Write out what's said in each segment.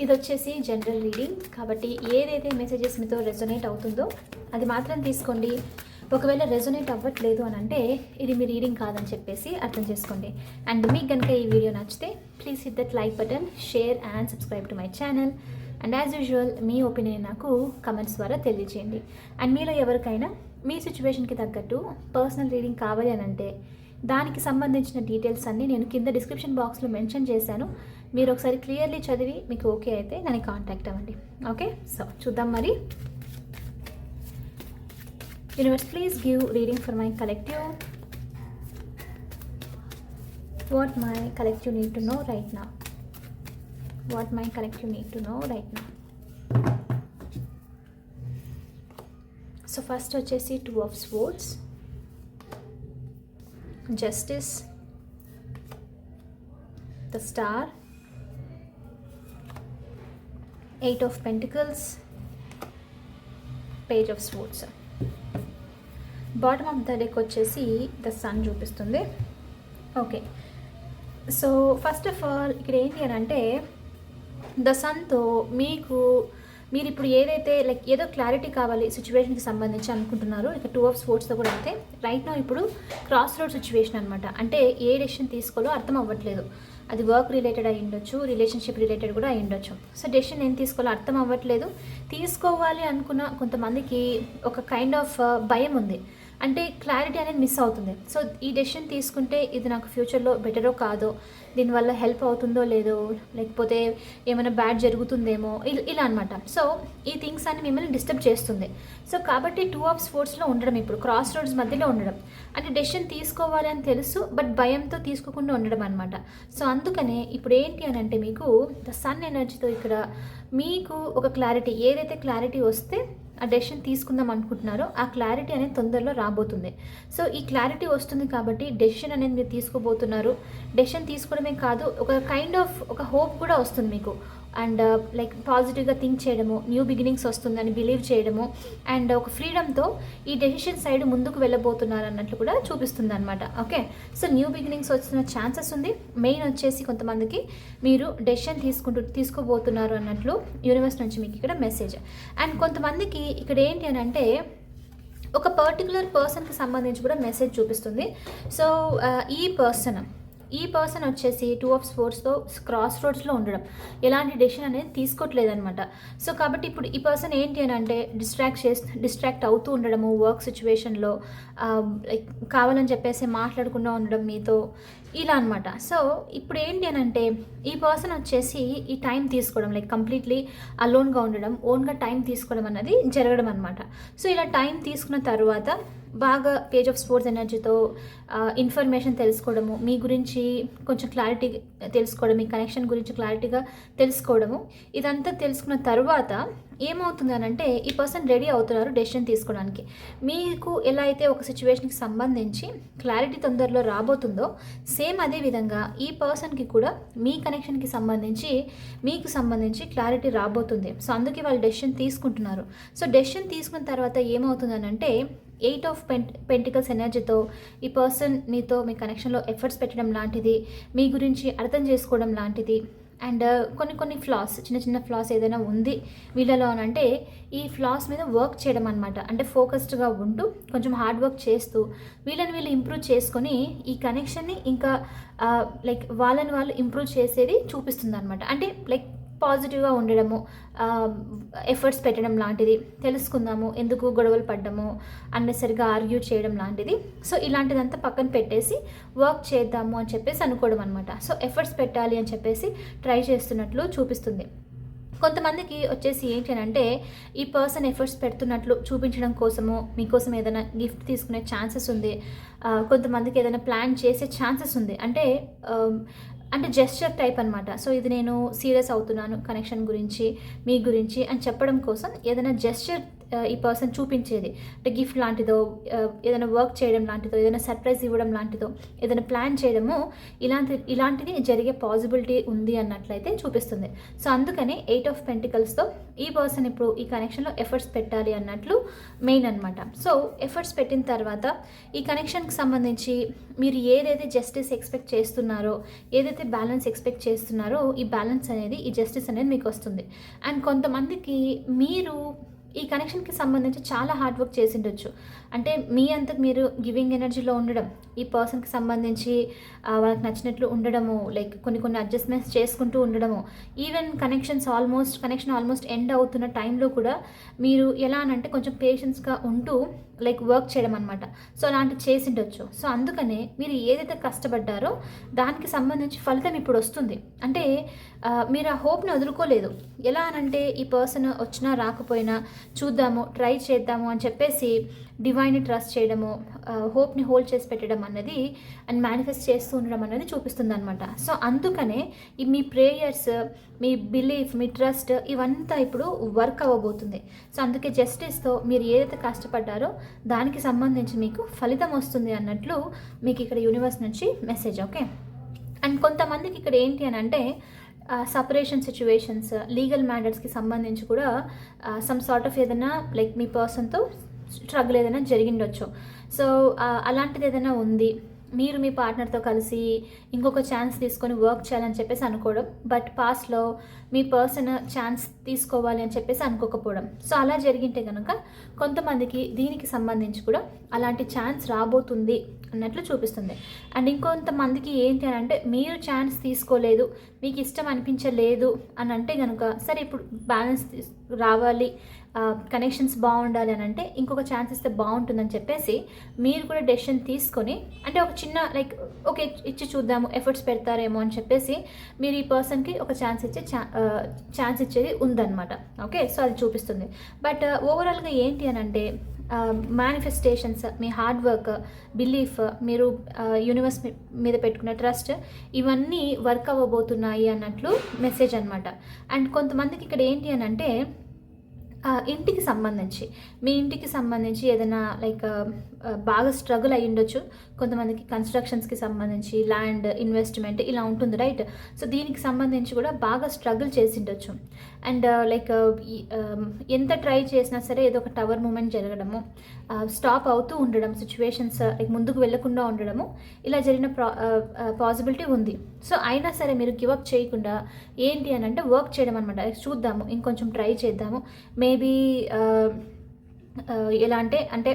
ఇది వచ్చేసి general reading కాబట్టి ఏదైతే మెసేజెస్ మీతో రెజొనేట్ అవుతుందో అది మాత్రం తీసుకోండి. ఒకవేళ రెజొనేట్ అవ్వట్లేదు అని అంటే ఇది మీ రీడింగ్ కాదని చెప్పేసి అర్థం చేసుకోండి. అండ్ మీకు కనుక ఈ వీడియో నచ్చితే please hit that like button share and subscribe to my channel and as usual me opinion నాకు కమెంట్స్ ద్వారా తెలియజేయండి అండ్ మీలో ఎవరికైనా మీ సిచ్యువేషన్కి తగ్గట్టు పర్సనల్ రీడింగ్ కావాలి అని అంటే దానికి సంబంధించిన డీటెయిల్స్ అన్నీ నేను కింద డిస్క్రిప్షన్ బాక్స్లో మెన్షన్ చేశాను. మీరు ఒకసారి క్లియర్లీ చదివి మీకు ఓకే అయితే నన్ను కాంటాక్ట్ అవ్వండి. ఓకే? సో చూద్దాం మరి. Universe please give reading for my collective what my collective need to know right now what my collective need to know right now so first వచ్చేసి two of swords justice the star eight of pentacles page of swords bottom of the deck వచ్చేసి the sun చూపిస్తుంది. Okay so first of all ఇక్కడ ఏంటి అని అంటే the సన్తో మీకు మీరు ఇప్పుడు ఏదైతే లైక్ ఏదో క్లారిటీ కావాలి సిచ్యువేషన్కి సంబంధించి అనుకుంటున్నారు ఇక టూ ఆఫ్ స్పోర్ట్స్తో కూడా అయితే రైట్ నా ఇప్పుడు క్రాస్ రోడ్ సిచ్యువేషన్ అనమాట అంటే ఏ డెసిషన్ తీసుకోవాలో అర్థం అవ్వట్లేదు. అది వర్క్ రిలేటెడ్ అయి ఉండొచ్చు రిలేషన్షిప్ రిలేటెడ్ కూడా అయి ఉండొచ్చు. సో డెసిషన్ ఏం తీసుకోవాలో అర్థం అవ్వట్లేదు. తీసుకోవాలి అనుకున్న కొంతమందికి ఒక కైండ్ ఆఫ్ uh, భయం ఉంది. అంటే క్లారిటీ అనేది మిస్ అవుతుంది. సో ఈ డెసిషన్ తీసుకుంటే ఇది నాకు ఫ్యూచర్లో బెటరో కాదో దీనివల్ల హెల్ప్ అవుతుందో లేదో లేకపోతే ఏమైనా బ్యాడ్ జరుగుతుందేమో ఇ- ఇలా అనమాట సో ఈ థింగ్స్ అన్ని మిమ్మల్ని డిస్టర్బ్ చేస్తుంది. సో కాబట్టి టూ ఆఫ్ స్పోర్ట్స్లో ఉండడం ఇప్పుడు క్రాస్ రోడ్స్ మధ్యలో ఉండడం. అంటే డెసిషన్ తీసుకోవాలి అని తెలుసు బట్ భయంతో తీసుకోకుండా ఉండడం అనమాట సో అందుకనే ఇప్పుడు ఏంటి అని అంటే మీకు ద సన్ ఎనర్జీతో ఇక్కడ మీకు ఒక క్లారిటీ ఏదైతే క్లారిటీ వస్తే ఆ డెసిషన్ తీసుకుందాం అనుకుంటున్నారో ఆ క్లారిటీ అనేది తొందరలో రాబోతుంది. సో ఈ క్లారిటీ వస్తుంది కాబట్టి డెసిషన్ అనేది మీరు తీసుకోబోతున్నారు. డెసిషన్ తీసుకోవడమే కాదు ఒక కైండ్ ఆఫ్ ఒక హోప్ కూడా వస్తుంది మీకు. అండ్ లైక్ పాజిటివ్గా థింక్ చేయడము న్యూ బిగినింగ్స్ వస్తుందని బిలీవ్ చేయడము అండ్ ఒక ఫ్రీడమ్తో ఈ డెసిషన్ సైడ్ ముందుకు వెళ్ళబోతున్నారు అన్నట్లు కూడా చూపిస్తుంది అనమాట ఓకే సో న్యూ బిగినింగ్స్ వచ్చిన ఛాన్సెస్ ఉంది. మెయిన్ వచ్చేసి కొంతమందికి మీరు డెసిషన్ తీసుకుంటూ తీసుకోబోతున్నారు అన్నట్లు యూనివర్స్ నుంచి మీకు ఇక్కడ మెసేజ్ అండ్ కొంతమందికి ఇక్కడ ఏంటి అని అంటే ఒక పర్టికులర్ పర్సన్కి సంబంధించి కూడా మెసేజ్ చూపిస్తుంది. సో uh, ఈ పర్సన్ ఈ పర్సన్ వచ్చేసి టూ ఆఫ్ స్పోర్ట్స్తో క్రాస్ రోడ్స్లో ఉండడం. ఎలాంటి డెసిషన్ అనేది తీసుకోవట్లేదనమాట సో కాబట్టి ఇప్పుడు ఈ పర్సన్ ఏంటి అని అంటే డిస్ట్రాక్ట్ చేసి డిస్ట్రాక్ట్ అవుతూ ఉండడము వర్క్ సిచ్యువేషన్లో లైక్ కావాలని చెప్పేసి మాట్లాడకుండా ఉండడం మీతో ఇలా అనమాట సో ఇప్పుడు ఏంటి అని అంటే ఈ పర్సన్ వచ్చేసి ఈ టైం తీసుకోవడం లైక్ కంప్లీట్లీ అలోన్గా ఉండడం ఓన్గా టైం తీసుకోవడం అన్నది జరగడం అనమాట సో ఇలా టైం తీసుకున్న తర్వాత బాగా పేజ్ ఆఫ్ స్పోర్ట్స్ ఎనర్జీతో ఇన్ఫర్మేషన్ తెలుసుకోవడము మీ గురించి కొంచెం క్లారిటీ తెలుసుకోవడం మీ కనెక్షన్ గురించి క్లారిటీగా తెలుసుకోవడము ఇదంతా తెలుసుకున్న తర్వాత ఏమవుతుంది అని అంటే ఈ పర్సన్ రెడీ అవుతున్నారు డెసిషన్ తీసుకోవడానికి. మీకు ఎలా అయితే ఒక సిచ్యువేషన్కి సంబంధించి క్లారిటీ తొందరలో రాబోతుందో సేమ్ అదే విధంగా ఈ పర్సన్కి కూడా మీ కనెక్షన్కి సంబంధించి మీకు సంబంధించి క్లారిటీ రాబోతుంది. సో అందుకే వాళ్ళు డెసిషన్ తీసుకుంటున్నారు. సో డెసిషన్ తీసుకున్న తర్వాత ఏమవుతుంది అంటే ఎయిట్ ఆఫ్ పెంట్ పెంటికల్స్ ఎనర్జీతో ఈ పర్సన్ మీతో మీ కనెక్షన్లో ఎఫర్ట్స్ పెట్టడం లాంటిది మీ గురించి అర్థం చేసుకోవడం లాంటిది. అండ్ uh, కొన్ని కొన్ని ఫ్లాస్ చిన్న చిన్న ఫ్లాస్ ఏదైనా ఉంది వీళ్ళలో అని అంటే ఈ ఫ్లాస్ మీద వర్క్ చేయడం అనమాట అంటే ఫోకస్డ్గా ఉంటూ కొంచెం హార్డ్ వర్క్ చేస్తూ వీళ్ళని వీళ్ళు ఇంప్రూవ్ చేసుకొని ఈ కనెక్షన్ని ఇంకా uh, లైక్ వాళ్ళని వాళ్ళు ఇంప్రూవ్ చేసేది చూపిస్తుంది అనమాట అంటే లైక్ పాజిటివ్గా ఉండడము ఎఫర్ట్స్ పెట్టడం లాంటిది తెలుసుకుందాము ఎందుకు గొడవలు పడ్డము అన్నెసరిగా ఆర్గ్యూ చేయడం లాంటిది. సో ఇలాంటిదంతా పక్కన పెట్టేసి వర్క్ చేద్దాము అని చెప్పేసి అనుకోవడం అనమాట సో ఎఫర్ట్స్ పెట్టాలి అని చెప్పేసి ట్రై చేస్తున్నట్లు చూపిస్తుంది. కొంతమందికి వచ్చేసి ఏంటి అని అంటే ఈ పర్సన్ ఎఫర్ట్స్ పెడుతున్నట్లు చూపించడం కోసము మీకోసం ఏదైనా గిఫ్ట్ తీసుకునే ఛాన్సెస్ ఉంది కొంతమందికి ఏదైనా ప్లాన్ చేసే ఛాన్సెస్ ఉంది. అంటే అంటే జెస్చర్ టైప్ అనమాట సో ఇది నేను సీరియస్ అవుతున్నాను కనెక్షన్ గురించి మీ గురించి అని చెప్పడం కోసం ఏదైనా జెస్చర్ ఈ పర్సన్ చూపించేది. అంటే గిఫ్ట్ లాంటిదో ఏదైనా వర్క్ చేయడం లాంటిదో ఏదైనా సర్ప్రైజ్ ఇవ్వడం లాంటిదో ఏదైనా ప్లాన్ చేయడము ఇలాంటి ఇలాంటిది జరిగే పాసిబిలిటీ ఉంది అన్నట్లయితే చూపిస్తుంది. సో అందుకని ఎయిట్ ఆఫ్ పెంటికల్స్తో ఈ పర్సన్ ఇప్పుడు ఈ కనెక్షన్లో ఎఫర్ట్స్ పెట్టాలి అన్నట్లు మెయిన్ అనమాట సో ఎఫర్ట్స్ పెట్టిన తర్వాత ఈ కనెక్షన్కి సంబంధించి మీరు ఏదైతే జస్టిస్ ఎక్స్పెక్ట్ చేస్తున్నారో ఏదైతే బ్యాలెన్స్ ఎక్స్పెక్ట్ చేస్తున్నారో ఈ బ్యాలెన్స్ అనేది ఈ జస్టిస్ అనేది మీకు వస్తుంది. అండ్ కొంతమందికి మీరు ఈ కనెక్షన్కి సంబంధించి చాలా హార్డ్ వర్క్ చేసి ఉండొచ్చు అంటే మీ అంతకు మీరు గివింగ్ ఎనర్జీలో ఉండడం ఈ పర్సన్కి సంబంధించి వాళ్ళకి నచ్చినట్లు ఉండడము లైక్ కొన్ని కొన్ని అడ్జస్ట్మెంట్స్ చేసుకుంటూ ఉండడము even connections almost connection almost end అవుతున్న టైంలో కూడా మీరు ఎలా అని అంటే కొంచెం పేషెన్స్గా ఉంటూ లైక్ వర్క్ చేయడం అనమాట సో అలాంటివి చేసి ఉండొచ్చు సో అందుకనే మీరు ఏదైతే కష్టపడ్డారో దానికి సంబంధించి ఫలితం ఇప్పుడు వస్తుంది. అంటే మీరు ఆ హోప్ని వదులుకోలేదు. ఎలా అనంటే ఈ పర్సన్ వచ్చినా రాకపోయినా చూద్దాము ట్రై చేద్దాము అని చెప్పేసి డివైన్ని ట్రస్ట్ చేయడము హోప్ని హోల్డ్ చేసి పెట్టడం అన్నది అండ్ మేనిఫెస్ట్ చేస్తూ ఉండడం అనేది చూపిస్తుంది అనమాట సో అందుకనే ఈ మీ ప్రేయర్స్ మీ బిలీఫ్ మీ ట్రస్ట్ ఇవంతా ఇప్పుడు వర్క్ అవ్వబోతుంది. సో అందుకే జస్టిస్తో మీరు ఏదైతే కష్టపడ్డారో దానికి సంబంధించి మీకు ఫలితం వస్తుంది అన్నట్లు మీకు ఇక్కడ యూనివర్స్ నుంచి మెసేజ్ ఓకే అండ్ కొంతమందికి ఇక్కడ ఏంటి అని అంటే సపరేషన్ సిచ్యువేషన్స్ లీగల్ మ్యాటర్స్కి సంబంధించి కూడా సమ్ సార్ట్ ఆఫ్ ఏదైనా లైక్ మీ పర్సన్తో స్ట్రగుల్ ఏదైనా జరిగిండొచ్చు. సో అలాంటిది ఏదైనా ఉంది? మీరు మీ పార్ట్నర్తో కలిసి ఇంకొక ఛాన్స్ తీసుకొని వర్క్ చేయాలని చెప్పేసి అనుకోవడం బట్ పాస్ట్లో మీ పర్సన్ ఛాన్స్ తీసుకోవాలి అని చెప్పేసి అనుకోకపోవడం. సో అలా జరిగింటే కనుక కొంతమందికి దీనికి సంబంధించి కూడా అలాంటి ఛాన్స్ రాబోతుంది అన్నట్లు చూపిస్తుంది. అండ్ ఇంకొంతమందికి ఏంటి అని అంటే మీరు ఛాన్స్ తీసుకోలేదు మీకు ఇష్టం అనిపించలేదు అని అంటే కనుక సరే ఇప్పుడు బ్యాలెన్స్ రావాలి కనెక్షన్స్ బాగుండాలి అని అంటే ఇంకొక ఛాన్స్ ఇస్తే బాగుంటుందని చెప్పేసి మీరు కూడా డెసిషన్ తీసుకొని అంటే ఒక చిన్న లైక్ ఓకే ఇచ్చి చూద్దాము ఎఫర్ట్స్ పెడతారేమో అని చెప్పేసి మీరు ఈ పర్సన్కి ఒక ఛాన్స్ ఇచ్చే ఛాన్స్ ఇచ్చేది ఉందన్నమాట. ఓకే సో అది చూపిస్తుంది. బట్ ఓవరాల్గా uh, ఏంటి అని అంటే మేనిఫెస్టేషన్స్ మీ హార్డ్ వర్క్ బిలీఫ్ మీరు యూనివర్స్ మీద పెట్టుకున్న ట్రస్ట్ ఇవన్నీ వర్క్ అవ్వబోతున్నాయి అన్నట్లు మెసేజ్ అనమాట అండ్ కొంతమందికి ఇక్కడ ఏంటి అని అంటే ఇంటికి సంబంధించి. మీ ఇంటికి సంబంధించి ఏదైనా లైక్ బాగా స్ట్రగుల్ అయ్యి ఉండొచ్చు. కొంతమందికి కన్స్ట్రక్షన్స్కి సంబంధించి ల్యాండ్ ఇన్వెస్ట్మెంట్ ఇలా ఉంటుంది రైట్ సో దీనికి సంబంధించి కూడా బాగా స్ట్రగుల్ చేసి ఉండొచ్చు. And like uh, uh, um, ఎంత ట్రై చేసినా సరే ఏదో ఒక టవర్ మూమెంట్ జరగడము స్టాప్ అవుతూ ఉండడం సిచ్యువేషన్స్ లైక్ uh, ముందుకు వెళ్ళకుండా ఉండడము ఇలా జరిగిన ప్రా పాసిబిలిటీ ఉంది. సో అయినా సరే మీరు గివప్ చేయకుండా ఏంటి అని అంటే వర్క్ చేయడం అనమాట చూద్దాము ఇంకొంచెం ట్రై చేద్దాము. మేబీ ఎలా అంటే అంటే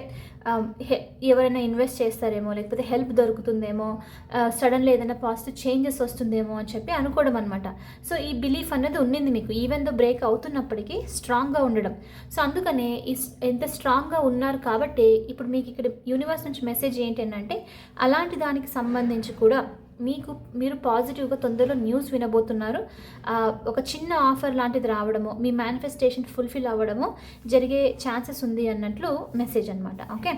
హె- ఎవరైనా ఇన్వెస్ట్ చేస్తారేమో లేకపోతే హెల్ప్ దొరుకుతుందేమో సడన్లీ ఏదైనా పాజిటివ్ చేంజెస్ వస్తుందేమో అని చెప్పి అనుకోవడం అనమాట సో ఈ బిలీఫ్ అనేది ఉండింది మీకు. ఈవెన్ దో బ్రేక్ అవుతున్నప్పటికీ స్ట్రాంగ్గా ఉండడం. సో అందుకనే ఈ ఎంత స్ట్రాంగ్గా ఉన్నారు కాబట్టి ఇప్పుడు మీకు ఇక్కడ యూనివర్స్ నుంచి మెసేజ్ ఏంటి అంటే అలాంటి దానికి సంబంధించి కూడా మీకు మీరు పాజిటివ్గా తొందరలో న్యూస్ వినబోతున్నారు. ఒక చిన్న ఆఫర్ లాంటిది రావడము మీ మేనిఫెస్టేషన్ ఫుల్ఫిల్ అవ్వడము జరిగే ఛాన్సెస్ ఉంది అన్నట్లు మెసేజ్ అనమాట ఓకే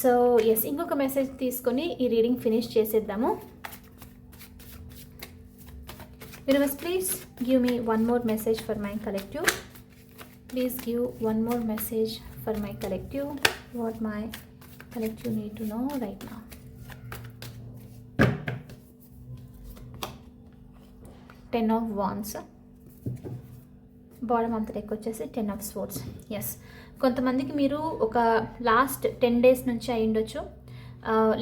సో ఎస్ ఇంకొక మెసేజ్ తీసుకొని ఈ రీడింగ్ ఫినిష్ చేసేద్దాము. Universe please give me one more message for my collective please give one more message for my collective what my collective need to know right now ten of wands bottom of the deck వచ్చేసి ten of sports yes కొంతమందికి మీరు ఒక last ten days నుంచి అయి ఉండొచ్చు.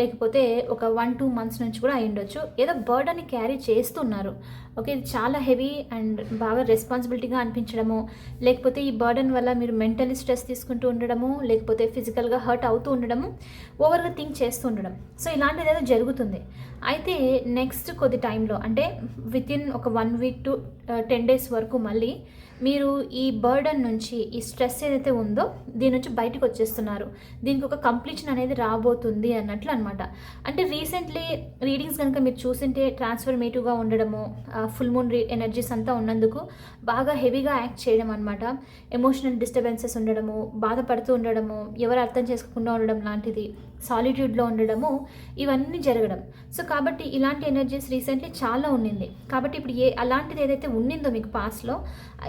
లేకపోతే ఒక one two months నుంచి కూడా అయి ఉండొచ్చు. ఏదో బర్డన్ని క్యారీ చేస్తున్నారు. ఓకే ఇది చాలా హెవీ అండ్ బాగా రెస్పాన్సిబిలిటీగా అనిపించడము. లేకపోతే ఈ బర్డన్ వల్ల మీరు మెంటలీ స్ట్రెస్ తీసుకుంటూ ఉండడము లేకపోతే ఫిజికల్గా హర్ట్ అవుతూ ఉండడము ఓవర్గా థింక్ చేస్తూ ఉండడం. సో ఇలాంటిది ఏదో జరుగుతుంది. అయితే నెక్స్ట్ కొద్ది టైంలో అంటే విత్ ఇన్ ఒక one week to ten days వరకు మళ్ళీ మీరు ఈ బర్డన్ నుంచి ఈ స్ట్రెస్ ఏదైతే ఉందో దీని నుంచి బయటకు వచ్చేస్తున్నారు. దీనికి ఒక కంప్లీషన్ అనేది రాబోతుంది అన్నట్లు అనమాట అంటే రీసెంట్లీ రీడింగ్స్ కనుక మీరు చూసింటే ట్రాన్స్ఫర్మేటివ్గా ఉండడము ఫుల్ మూన్ రీ ఎనర్జీస్ అంతా ఉన్నందుకు బాగా హెవీగా యాక్ట్ చేయడం అనమాట ఎమోషనల్ డిస్టర్బెన్సెస్ ఉండడము బాధపడుతూ ఉండడము ఎవరు అర్థం చేసుకోకుండా ఉండడం లాంటిది సాలిట్యూడ్లో ఉండడము ఇవన్నీ జరగడం. సో కాబట్టి ఇలాంటి ఎనర్జీస్ రీసెంట్లీ చాలా ఉండింది కాబట్టి ఇప్పుడు ఏ అలాంటిది ఏదైతే ఉండిందో మీకు పాస్ట్లో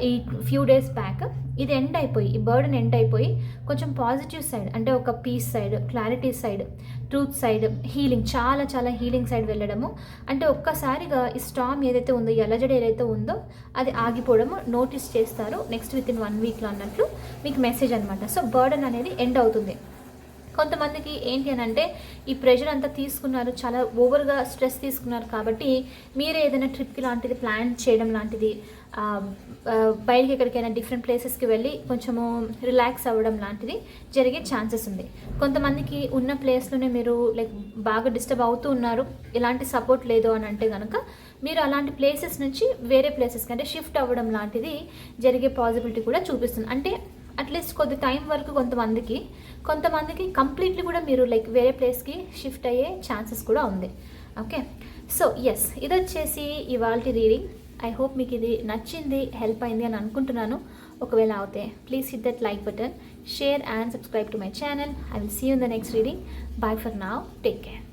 ఈ ఫ్యూ డేస్ బ్యాక్ ఇది ఎండ్ అయిపోయి ఈ బర్డెన్ ఎండ్ అయిపోయి కొంచెం పాజిటివ్ సైడ్ అంటే ఒక peace side clarity side truth side healing చాలా చాలా హీలింగ్ సైడ్ వెళ్ళడము. అంటే ఒక్కసారిగా ఈ స్టామ్ ఏదైతే ఉందో ఈ అలజడి ఏదైతే ఉందో అది ఆగిపోవడము నోటీస్ చేస్తారు. నెక్స్ట్ విత్ ఇన్ వన్ వీక్లో అన్నట్లు మీకు మెసేజ్ అనమాట సో బర్డన్ అనేది ఎండ్ అవుతుంది. కొంతమందికి ఏంటి అని అంటే ఈ ప్రెషర్ అంతా తీసుకున్నారు చాలా ఓవర్గా స్ట్రెస్ తీసుకున్నారు కాబట్టి మీరు ఏదైనా ట్రిప్కి లాంటిది ప్లాన్ చేయడం లాంటిది ఆ, బయటికి ఎక్కడికైనా డిఫరెంట్ ప్లేసెస్కి వెళ్ళి కొంచెము రిలాక్స్ అవ్వడం లాంటిది జరిగే ఛాన్సెస్ ఉంది. కొంతమందికి ఉన్న ప్లేస్లోనే మీరు లైక్ బాగా డిస్టర్బ్ అవుతూ ఉన్నారు ఎలాంటి సపోర్ట్ లేదు అని అంటే కనుక మీరు అలాంటి ప్లేసెస్ నుంచి వేరే ప్లేసెస్కి అంటే షిఫ్ట్ అవ్వడం లాంటిది జరిగే పాసిబిలిటీ కూడా చూపిస్తుంది. అంటే అట్లీస్ట్ కొద్ది టైం వరకు కొంతమందికి కొంతమందికి కంప్లీట్లీ కూడా మీరు లైక్ వేరే ప్లేస్కి షిఫ్ట్ అయ్యే ఛాన్సెస్ కూడా ఉంది. ఓకే? సో ఎస్ ఇది వచ్చేసి ఇవాళ రీడింగ్. ఐ హోప్ మీకు ఇది నచ్చింది హెల్ప్ అయింది అని అనుకుంటున్నాను. ఒకవేళ అవుతే please hit that like button share and subscribe to my channel. I will see you in the next reading. Bye for now take care.